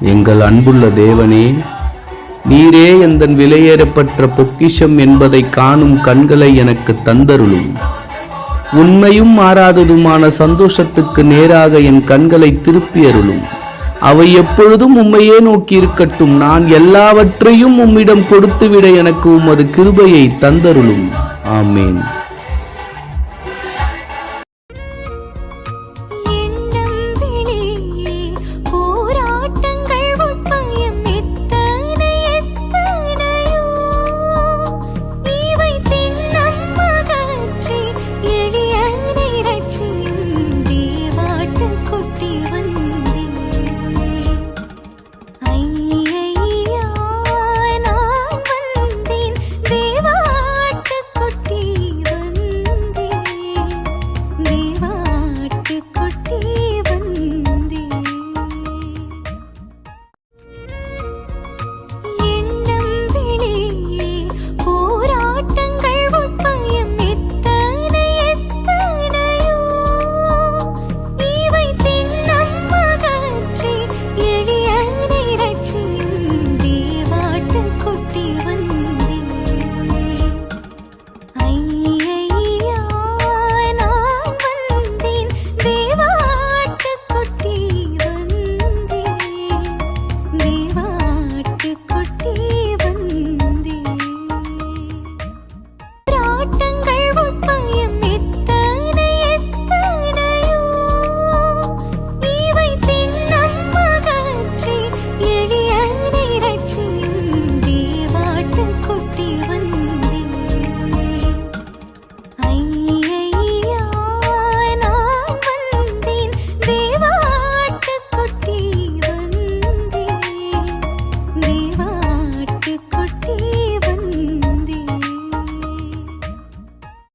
எங்கள் அன்புள்ள தேவனே நீரே எந்தன் விலையேறப்பட்ட பொக்கிஷம் என்பதை காணும் கண்களை எனக்கு தந்தருளும். உண்மையும் மாறாததுமான சந்தோஷத்துக்கு நேராக என் கண்களை திருப்பி அருளும். அவை எப்பொழுதும் உம்மையே நோக்கி இருக்கட்டும். நான் எல்லாவற்றையும் உம்மிடம் கொடுத்துவிட எனக்கு உமது கிருபையை தந்தருளும். ஆமேன்.